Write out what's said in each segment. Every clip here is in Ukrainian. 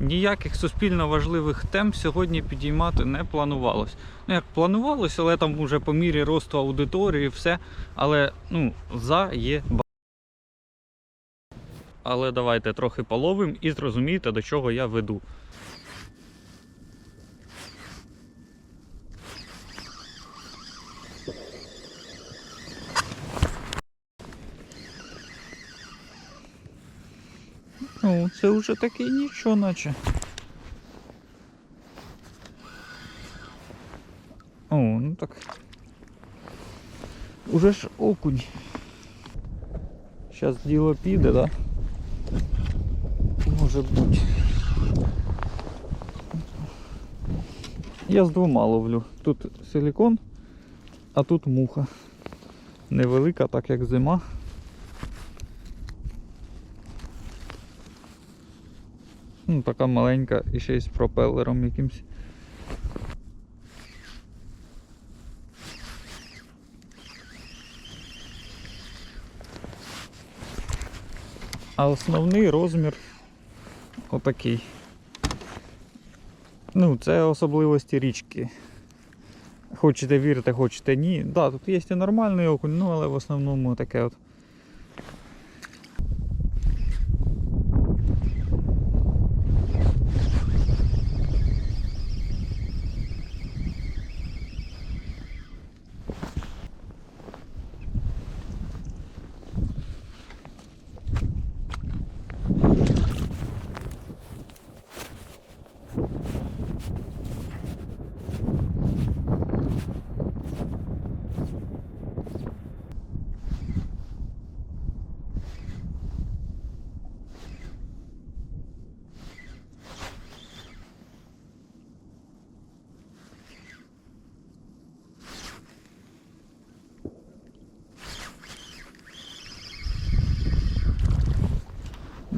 ніяких суспільно важливих тем сьогодні підіймати не планувалось. Ну як планувалось, але там уже по мірі росту аудиторії все. Але ну, за є Але давайте трохи половим і зрозумієте, до чого я веду. Ну, це вже таки нічого, наче. О, ну так. Уже ж окунь. Зараз діло піде, да? Може бути. Я з двома ловлю. Тут силікон, а тут муха. Невелика, так як зима. Ну, така маленька і ще й з пропелером якимсь. А основний розмір отакий. Ну, це особливості річки. Хочете вірите, хочете ні. Так, да, тут є і нормальний окунь, ну але в основному таке от.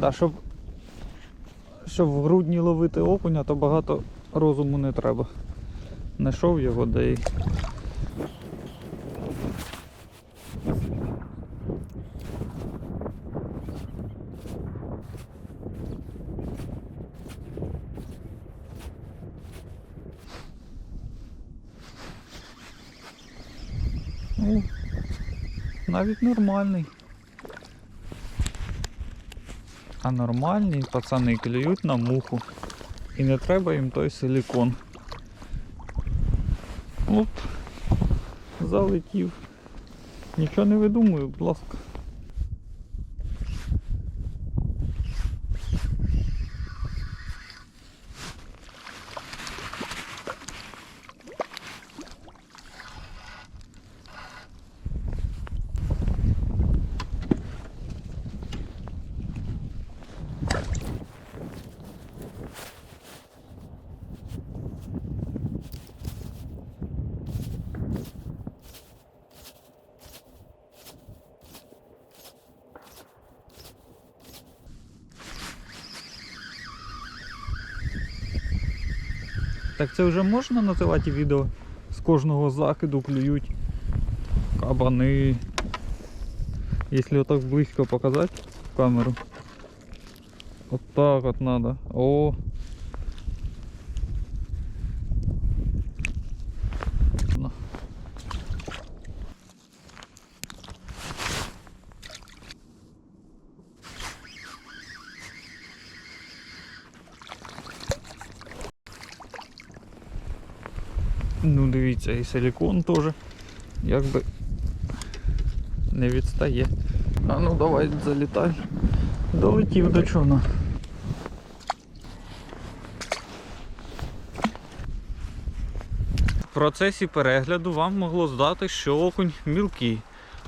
Да, щоб, щоб в грудні ловити окуня, то багато розуму не треба. Знайшов його, да і. Ну, навіть нормальний. Нормальні пацани клюють на муху. І не треба їм той силікон. Оп, залетів. Нічого не видумую, будь ласка. Так це вже можна називати відео? З кожного закиду клюють кабани. Якщо отак близько показати в камеру. От так от надо. О. Ну дивіться, і силікон теж якби не відстає. А ну давай залітай. Долетів до чого. В процесі перегляду вам могло здати, що окунь мілкий,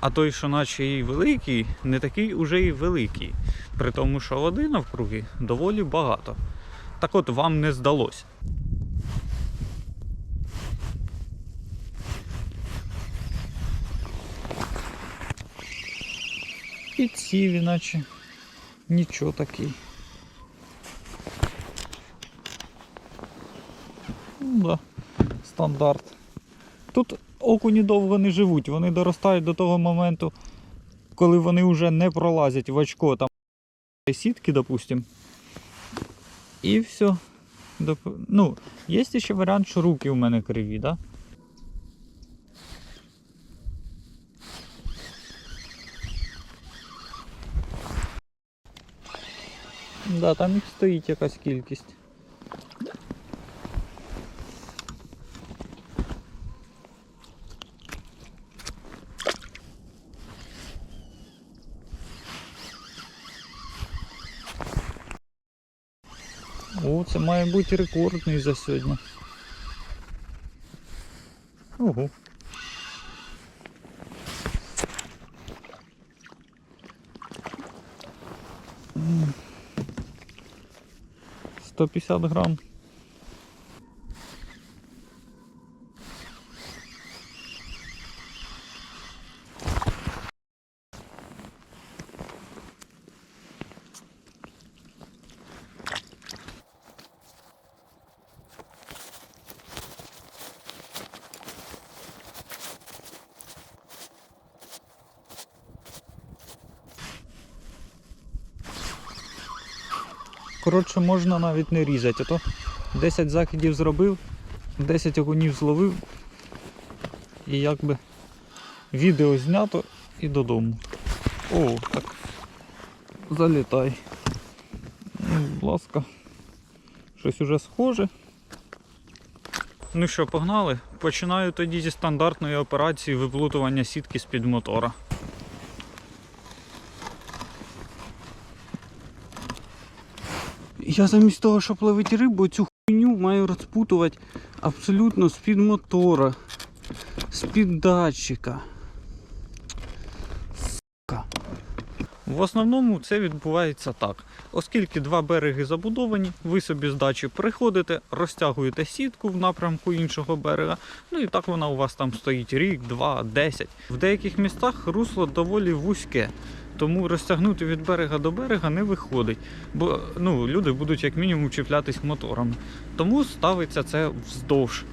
а той, що наче і великий, не такий уже і великий. При тому, що води навкруги доволі багато. Так от вам не здалось. Підсів іначе. Нічого такий. Ну да, стандарт. Тут окуні довго не живуть, вони доростають до того моменту, коли вони вже не пролазять в очко там сітки, допустим. І все. Ну, є ще варіант, що руки у мене криві, да? Да, там їх стоїть якась кількість. О, це має бути рекордний за сьогодні. Ого. М. 150 грам. Коротше, можна навіть не різати, а то 10 закидів зробив, 10 окунів зловив. І якби відео знято і додому. О, так. Залітай. Ну, будь ласка. Щось уже схоже. Ну що, погнали? Починаю тоді зі стандартної операції виплутування сітки з-під мотора. Я замість того, щоб ловити рибу, цю хуйню маю розпутувати абсолютно з-під мотора, з-під датчика. Сука. В основному це відбувається так. Оскільки два береги забудовані, ви собі з дачі приходите, розтягуєте сітку в напрямку іншого берега, ну і так вона у вас там стоїть рік, два, десять. В деяких містах русло доволі вузьке. Тому розтягнути від берега до берега не виходить, бо ну, люди будуть як мінімум чіплятись моторами. Тому ставиться це вздовж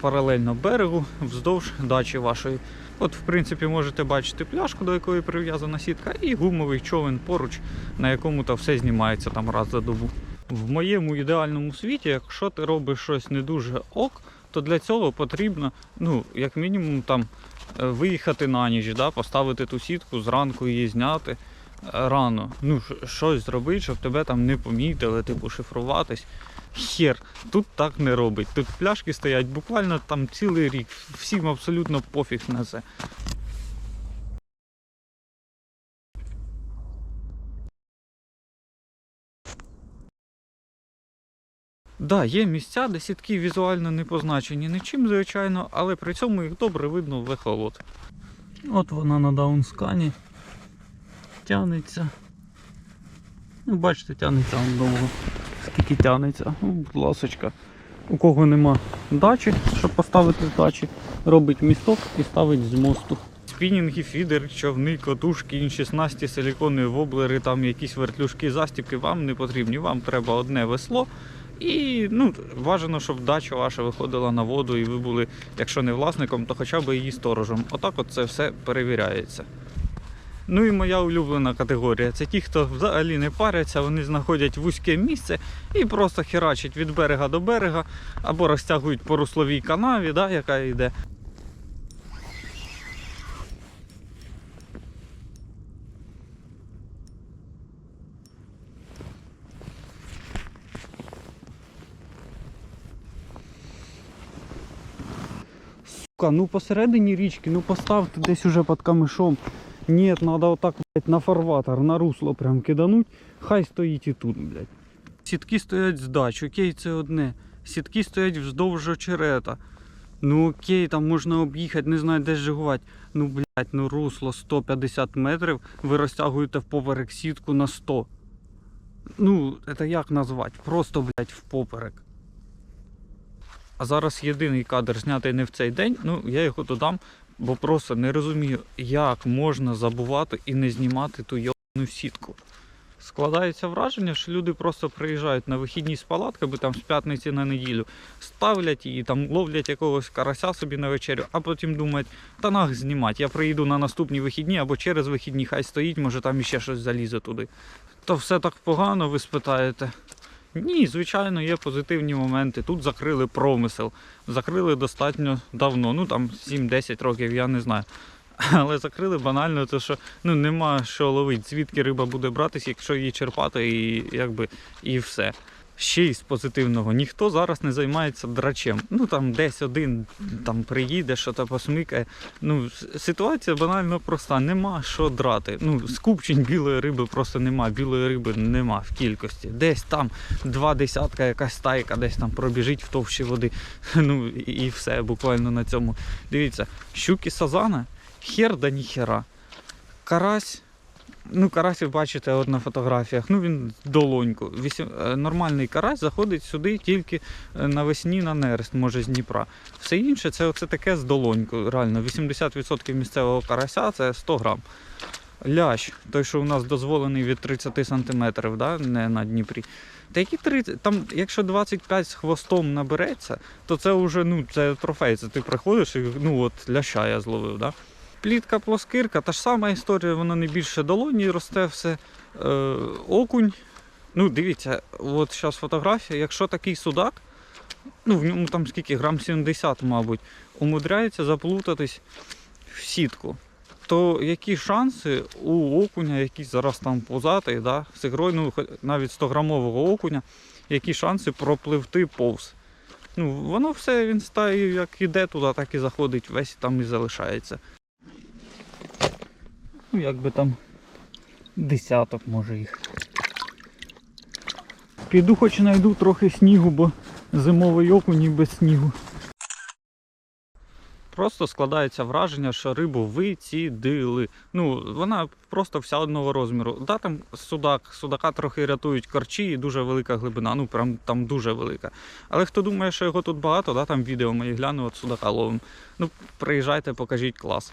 паралельно берегу, вздовж дачі вашої. От, в принципі, можете бачити пляшку, до якої прив'язана сітка, і гумовий човен поруч, на якому та все знімається там раз за добу. В моєму ідеальному світі, якщо ти робиш щось не дуже ок, то для цього потрібно, ну, як мінімум, там виїхати на ніч, да, поставити ту сітку, зранку її зняти е, рано. Ну, щось зробити, щоб тебе там не помітили, типу шифруватись. Хер, тут так не робить. Тут пляшки стоять буквально там цілий рік. Всім абсолютно пофіг на це. Да, є місця, де сітки візуально не позначені нічим, звичайно, але при цьому їх добре видно в ехолот. От вона на даунскані. Тянеться. Ну, бачите, тянеться он довго. Скільки тянеться. Ну, будь ласочка. У кого нема дачі, щоб поставити дачі, робить місток і ставить з мосту. Спінінги, фідер, човни, котушки, інші снасті, силіконові воблери, там якісь вертлюжки, застібки вам не потрібні. Вам треба одне весло. І ну, бажано, щоб дача ваша виходила на воду і ви були, якщо не власником, то хоча б її сторожем. Отак от це все перевіряється. Ну і моя улюблена категорія це ті, хто взагалі не паряться, вони знаходять вузьке місце і просто херачать від берега до берега або розтягують по русловій канаві, да, яка йде. Сука, ну посередині річки, ну поставте десь уже під камишом. Ні, треба отак, блядь, на фарватер, на русло прям кидануть. Хай стоїть і тут, блядь. Сітки стоять з дач, окей, це одне. Сітки стоять вздовж очерета. Ну окей, там можна об'їхати, не знаю, де жигувати. Ну, блядь, ну русло 150 метрів, ви розтягуєте в поперек сітку на 100. Ну, це як назвати? Просто, блядь, в поперек. А зараз єдиний кадр знятий не в цей день. Ну я його додам, бо просто не розумію, як можна забувати і не знімати ту йобану сітку. Складається враження, що люди просто приїжджають на вихідні з палатками там з п'ятниці на неділю, ставлять її, там ловлять якогось карася собі на вечерю, а потім думають, та нах знімати, я приїду на наступні вихідні або через вихідні, хай стоїть, може там іще щось залізе туди. То все так погано, ви спитаєте. Ні, звичайно, є позитивні моменти. Тут закрили промисел. Закрили достатньо давно, ну там 7-10 років, я не знаю. Але закрили банально, тому що ну нема що ловити. Звідки риба буде братись, якщо її черпати, і якби і все. Ще й з позитивного, ніхто зараз не займається драчем. Ну там десь один там приїде, що то посмикає. Ну, ситуація банально проста. Нема що драти. Ну, скупчень білої риби просто нема. Білої риби нема в кількості. Десь там два десятка, якась стайка, десь там пробіжить в товщі води. Ну і все, буквально на цьому. Дивіться, щуки сазана, хер да ніхера. Карась. Ну, карась ви бачите от на фотографіях. Ну він долоньку. Вісім... е, Нормальний карась заходить сюди тільки е, навесні на нерест, може з Дніпра. Все інше це оце таке з долоньку. Реально, 80% місцевого карася це 100 грам. Лящ, той, що у нас дозволений від 30 см, да? не на Дніпрі. Та які 30, там, якщо 25 з хвостом набереться, то це вже ну, це трофей. Це ти приходиш і ну от ляща я зловив. Да? Плітка, плоскирка, та ж сама історія, воно не більше долоні росте все. Е, окунь. Ну, дивіться, от зараз фотографія, якщо такий судак, ну в ньому там скільки, грам 70, мабуть, умудряється заплутатись в сітку. То які шанси у окуня, який зараз там позатий, да, сигрой, ну, навіть 100-грамового окуня, які шанси пропливти повз? Ну, воно все, він стає, як іде туди, так і заходить, весь там і залишається. Ну, якби там десяток може їх. Піду хоч знайду трохи снігу, бо зимовий окунь і без снігу. Просто складається враження, що рибу вицідили. Ну, вона просто вся одного розміру. Да, там судак, судака трохи рятують корчі і дуже велика глибина. Ну, прям там дуже велика. Але хто думає, що його тут багато, да, там відео мої гляну, от судака ловим. Ну, приїжджайте, покажіть клас.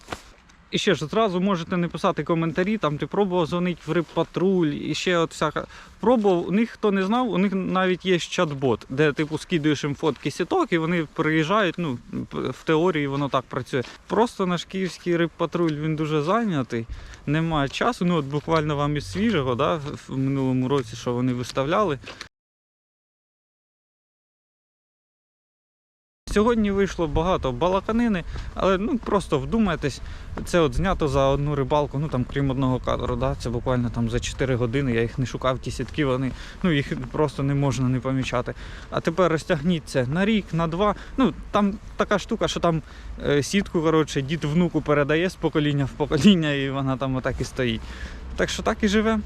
І ще ж зразу можете написати коментарі, там ти пробував дзвонити в рибпатруль, і ще от всяка. Пробував, у них хто не знав, у них навіть є чат-бот, де типу скидуєш їм фотки сіток, і вони приїжджають. Ну, в теорії воно так працює. Просто наш київський рибпатруль він дуже зайнятий, немає часу. Ну от буквально вам із свіжого, да, в минулому році, що вони виставляли. Сьогодні вийшло багато балаканини, але ну просто вдумайтесь, це от знято за одну рибалку, ну там крім одного кадру, да, це буквально там за 4 години. Я їх не шукав, ті сітки, вони ну їх просто не можна не помічати. А тепер розтягніть це на рік, на два. Ну там така штука, що там е, сітку, коротше, дід внуку передає з покоління в покоління, і вона там отак і стоїть. Так що так і живемо.